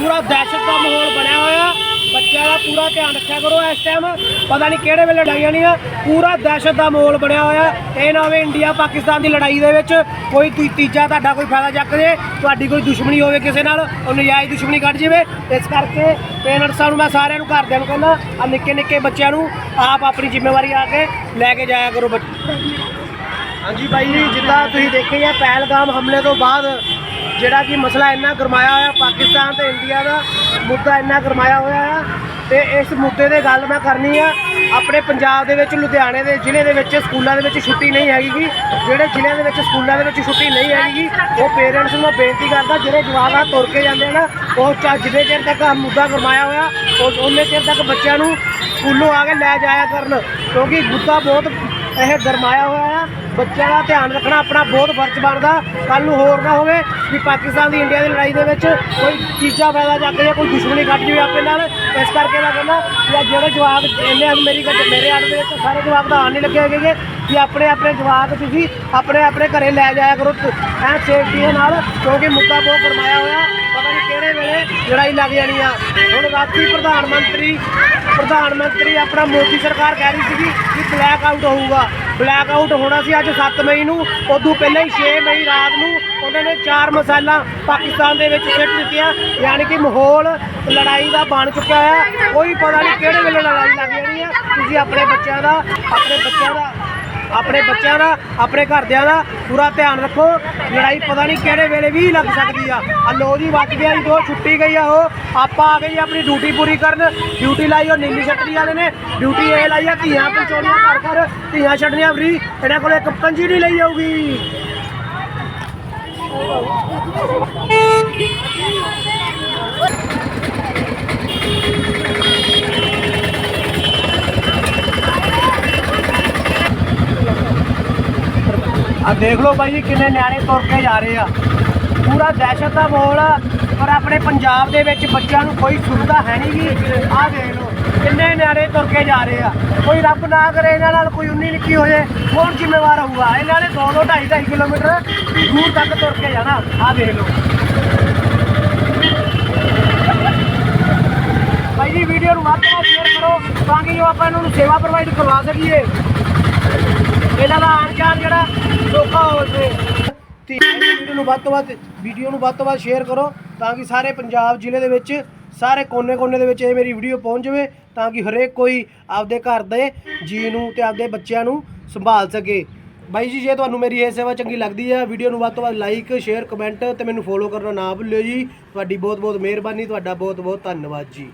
ਪੂਰਾ ਦਹਿਸ਼ਤ ਦਾ ਮਾਹੌਲ ਬਣਿਆ ਹੋਇਆ। ਬੱਚਿਆਂ ਦਾ ਪੂਰਾ ਧਿਆਨ ਰੱਖਿਆ ਕਰੋ ਇਸ ਟਾਈਮ ਪਤਾ ਨਹੀਂ ਕਿਹੜੇ ਵੇਲੇ ਲੜਾਈਆਂ ਨਹੀਂ ਆ ਪੂਰਾ ਦਹਿਸ਼ਤ ਦਾ ਮਾਹੌਲ ਬਣਿਆ ਹੋਇਆ। ਇਹ ਨਾ ਹੋਵੇ ਇੰਡੀਆ ਪਾਕਿਸਤਾਨ ਦੀ ਲੜਾਈ ਦੇ ਵਿੱਚ ਕੋਈ ਤੀ- ਤੀਜਾ ਤੁਹਾਡਾ ਕੋਈ ਫਾਇਦਾ ਚੱਕ ਜੇ। ਤੁਹਾਡੀ ਕੋਈ ਦੁਸ਼ਮਣੀ ਹੋਵੇ ਕਿਸੇ ਨਾਲ ਉਹ ਨਜਾਇਜ਼ ਦੁਸ਼ਮਣੀ ਕੱਢ ਜਾਵੇ। ਇਸ ਕਰਕੇ ਪੇਰੈਂਟਸਾਂ ਨੂੰ ਮੈਂ ਸਾਰਿਆਂ ਨੂੰ ਘਰਦਿਆਂ ਨੂੰ ਕਹਿੰਦਾ ਆ ਨਿੱਕੇ ਨਿੱਕੇ ਬੱਚਿਆਂ ਨੂੰ ਆਪ ਆਪਣੀ ਜ਼ਿੰਮੇਵਾਰੀ ਆ ਕੇ ਲੈ ਕੇ ਜਾਇਆ ਕਰੋ ਬੱਚੇ ਹਾਂਜੀ ਬਾਈ ਜੀ, ਜਿੱਦਾਂ ਤੁਸੀਂ ਦੇਖਿਆ, ਪਹਿਲਗਾਮ ਹਮਲੇ ਤੋਂ ਬਾਅਦ ਜਿਹੜਾ ਕਿ ਮਸਲਾ ਇੰਨਾ ਗਰਮਾਇਆ ਹੋਇਆ, ਪਾਕਿਸਤਾਨ ਤੇ ਇੰਡੀਆ ਦਾ ਮੁੱਦਾ ਇੰਨਾ ਗਰਮਾਇਆ ਹੋਇਆ ਆ, ਤੇ ਇਸ ਮੁੱਦੇ ਦੇ ਗੱਲ ਮੈਂ ਕਰਨੀ ਆ। ਆਪਣੇ ਪੰਜਾਬ ਦੇ ਵਿੱਚ, ਲੁਧਿਆਣੇ ਦੇ ਜ਼ਿਲ੍ਹੇ ਦੇ ਵਿੱਚ ਸਕੂਲਾਂ ਦੇ ਵਿੱਚ ਛੁੱਟੀ ਨਹੀਂ ਹੈਗੀ। ਜਿਹੜੇ ਜ਼ਿਲ੍ਹਿਆਂ ਦੇ ਵਿੱਚ ਸਕੂਲਾਂ ਦੇ ਵਿੱਚ ਛੁੱਟੀ ਨਹੀਂ ਹੈਗੀ, ਉਹ ਪੇਰੈਂਟਸ ਨੂੰ ਮੈਂ ਬੇਨਤੀ ਕਰਦਾ, ਜਿਹੜੇ ਜਵਾਬ ਆ ਤੁਰ ਕੇ ਜਾਂਦੇ ਆ ਨਾ, ਉਹ ਚਾ ਜਿੰਨੇ ਚਿਰ ਤੱਕ ਆਹ ਮੁੱਦਾ ਗਰਮਾਇਆ ਹੋਇਆ, ਉਹ ਉਹਨੇ ਚਿਰ ਤੱਕ ਬੱਚਿਆਂ ਨੂੰ ਸਕੂਲੋਂ ਆ ਕੇ ਲੈ ਜਾਇਆ ਕਰਨ, ਕਿਉਂਕਿ ਮੁੱਦਾ ਬਹੁਤ ਇਹ ਗਰਮਾਇਆ ਹੋਇਆ ਆ। ਬੱਚਿਆਂ ਦਾ ਧਿਆਨ ਰੱਖਣਾ ਆਪਣਾ ਬਹੁਤ ਫਰਜ਼ ਬਣਦਾ। ਕੱਲ ਨੂੰ ਹੋਰ ਨਾ ਹੋਵੇ ਵੀ ਪਾਕਿਸਤਾਨ ਦੀ ਇੰਡੀਆ ਦੀ ਲੜਾਈ ਦੇ ਵਿੱਚ ਕੋਈ ਤੀਜਾ ਫਾਇਦਾ ਚੱਕ ਜੇ ਕੋਈ ਦੁਸ਼ਮਣੀ ਕੱਢ ਜਾਵੇ ਆਪੇ ਨਾਲ। ਇਸ ਕਰਕੇ ਮੈਂ ਕਹਿੰਦਾ ਕਿ ਜਿਹੜੇ ਜਵਾਕ ਇਹਨੇ ਮੇਰੀ ਮੇਰੇ ਆੜ ਦੇ ਵਿੱਚ ਸਾਰੇ ਜਵਾਬ ਦਾ ਆਣ ਨਹੀਂ ਲੱਗੇ ਹੈਗੇ। ਕਿ ਆਪਣੇ ਆਪਣੇ ਜਵਾਕ ਤੁਸੀਂ ਆਪਣੇ ਆਪਣੇ ਘਰੇ ਲੈ ਜਾਇਆ ਕਰੋ ਐ ਸੇਫਟੀ ਦੇ ਨਾਲ, ਕਿਉਂਕਿ ਮੁੱਦਾ ਬਹੁਤ ਗਰਮਾਇਆ ਹੋਇਆ। ਪਤਾ ਨਹੀਂ ਕਿਹੜੇ ਵੇਲੇ ਲੜਾਈ ਲੱਗ ਜਾਣੀ ਆ। ਹੁਣ ਰਾਤੀ ਪ੍ਰਧਾਨ ਮੰਤਰੀ ਪ੍ਰਧਾਨ ਮੰਤਰੀ ਆਪਣਾ ਮੋਦੀ ਸਰਕਾਰ ਕਹਿ ਰਹੀ ਸੀਗੀ ਕਿ ਬਲੈਕ ਆਊਟ ਹੋਊਗਾ। ਬਲੈਕ ਆਊਟ ਹੋਣਾ ਸੀ ਅੱਜ 7 ਮਈ ਨੂੰ, ਉਦੋਂ ਪਹਿਲਾਂ ਹੀ 6 ਮਈ ਰਾਤ ਨੂੰ ਉਹਨਾਂ ਨੇ ਚਾਰ ਮਸਾਲਾ ਪਾਕਿਸਤਾਨ ਦੇ ਵਿੱਚ ਸਿੱਟ ਦਿੱਤੀਆਂ। ਯਾਨੀ ਕਿ ਮਾਹੌਲ ਲੜਾਈ ਦਾ ਬਣ ਚੁੱਕਿਆ ਆ ਕੋਈ ਪਤਾ ਨਹੀਂ ਕਿਹੜੇ ਵੇਲੇ ਲੜਾਈ ਲੱਗ ਜਾਣੀ ਹੈ ਤੁਸੀਂ ਆਪਣੇ ਬੱਚਿਆਂ ਦਾ, ਆਪਣੇ ਬੱਚਿਆਂ ਦਾ ਆਪਣੇ ਬੱਚਿਆਂ ਦਾ, ਆਪਣੇ ਘਰਦਿਆਂ ਦਾ ਪੂਰਾ ਧਿਆਨ ਰੱਖੋ। ਲੜਾਈ ਪਤਾ ਨਹੀਂ ਕਿਹੜੇ ਵੇਲੇ ਵੀ ਲੱਗ ਸਕਦੀ ਆ। ਆ ਲੋ ਜੀ, ਵੱਜ ਗਿਆ ਜੀ, ਦੋ, ਛੁੱਟੀ ਗਈ ਆ ਉਹ। ਆਪਾਂ ਆ ਗਏ ਆਪਣੀ ਡਿਊਟੀ ਪੂਰੀ ਕਰਨ। ਡਿਊਟੀ ਲਾਈ ਉਹ ਨੀਲੀ ਛੱਤਰੀ ਵਾਲੇ ਨੇ। ਡਿਊਟੀ ਇਹ ਲਾਈ ਆ, ਧੀਆਂ ਪਹੁੰਚਾਉਣੀਆਂ ਘਰ ਘਰ। ਧੀਆਂ ਛੱਡਣੀਆਂ ਫਰੀ ਇਹਨਾਂ ਕੋਲ ਇੱਕ ਪੰਜੀ ਨਹੀਂ ਲਈ ਜਾਊਗੀ। ਆ ਦੇਖ ਲਓ ਬਾਈ ਜੀ ਕਿੰਨੇ ਨਿਆਣੇ ਤੁਰ ਕੇ ਜਾ ਰਹੇ ਆ। ਪੂਰਾ ਦਹਿਸ਼ਤ ਦਾ ਮਾਹੌਲ ਆ, ਪਰ ਆਪਣੇ ਪੰਜਾਬ ਦੇ ਵਿੱਚ ਬੱਚਿਆਂ ਨੂੰ ਕੋਈ ਸੁਵਿਧਾ ਹੈ ਨਹੀਂ ਜੀ। ਆ ਦੇਖ ਲਓ, ਕਿੰਨੇ ਨਿਆਣੇ ਤੁਰ ਕੇ ਜਾ ਰਹੇ ਆ। ਕੋਈ ਰੱਬ ਨਾ ਕਰੇ ਇਹਨਾਂ ਨਾਲ ਕੋਈ ਉਨੀ ਨਿੱਕੀ ਹੋ ਜਾਏ ਕੌਣ ਜ਼ਿੰਮੇਵਾਰ ਹੋਊਗਾ? ਇਹਨਾਂ ਨੇ 2 2 2.5 2.5 ਕਿਲੋਮੀਟਰ ਦੂਰ ਤੱਕ ਤੁਰ ਕੇ ਜਾਣਾ। ਆ ਦੇਖ ਲਓ। ਭਾਈ ਜੀ, ਵੀਡੀਓ ਨੂੰ ਵੱਧ ਤੋਂ ਵੱਧ ਸ਼ੇਅਰ ਕਰੋ, ਤਾਂ ਕਿ ਜੋ ਆਪਾਂ ਇਹਨਾਂ ਨੂੰ ਸੇਵਾ ਪ੍ਰੋਵਾਈਡ ਕਰਵਾ ਸਕੀਏ। ਇਹਨਾਂ ਦਾ ਆਣ ਜਾਣ ਜਿਹੜਾ ਸੌਖਾ ਹੋ ਜਾਵੇ ਤੇ ਵੀਡੀਓ ਨੂੰ ਵੱਧ ਤੋਂ ਵੱਧ, ਵੀਡੀਓ ਨੂੰ ਵੱਧ ਤੋਂ ਵੱਧ ਸ਼ੇਅਰ ਕਰੋ ਤਾਂ ਕਿ ਸਾਰੇ ਪੰਜਾਬ ਜ਼ਿਲ੍ਹੇ ਦੇ ਵਿੱਚ, ਸਾਰੇ ਕੋਨੇ-ਕੋਨੇ ਦੇ ਵਿੱਚ ਇਹ ਮੇਰੀ ਵੀਡੀਓ ਪਹੁੰਚ ਜਾਵੇ ਤਾਂ ਕਿ ਹਰੇਕ ਕੋਈ ਆਪਦੇ ਘਰ ਦੇ ਜੀ ਨੂੰ ਤੇ ਆਪਦੇ ਬੱਚਿਆਂ ਨੂੰ ਸੰਭਾਲ ਸਕੇ। ਬਾਈ ਜੀ, ਜੇ ਤੁਹਾਨੂੰ ਮੇਰੀ ਇਹ ਸੇਵਾ ਚੰਗੀ ਲੱਗਦੀ ਹੈ ਵੀਡੀਓ ਨੂੰ ਵੱਧ ਤੋਂ ਵੱਧ ਲਾਈਕ ਸ਼ੇਅਰ ਕਮੈਂਟ ਤੇ ਮੈਨੂੰ ਫੋਲੋ ਕਰਨਾ ਨਾ ਭੁੱਲਿਓ ਜੀ। ਤੁਹਾਡੀ ਬਹੁਤ-ਬਹੁਤ ਮਿਹਰਬਾਨੀ, ਤੁਹਾਡਾ ਬਹੁਤ-ਬਹੁਤ ਧੰਨਵਾਦ ਜੀ।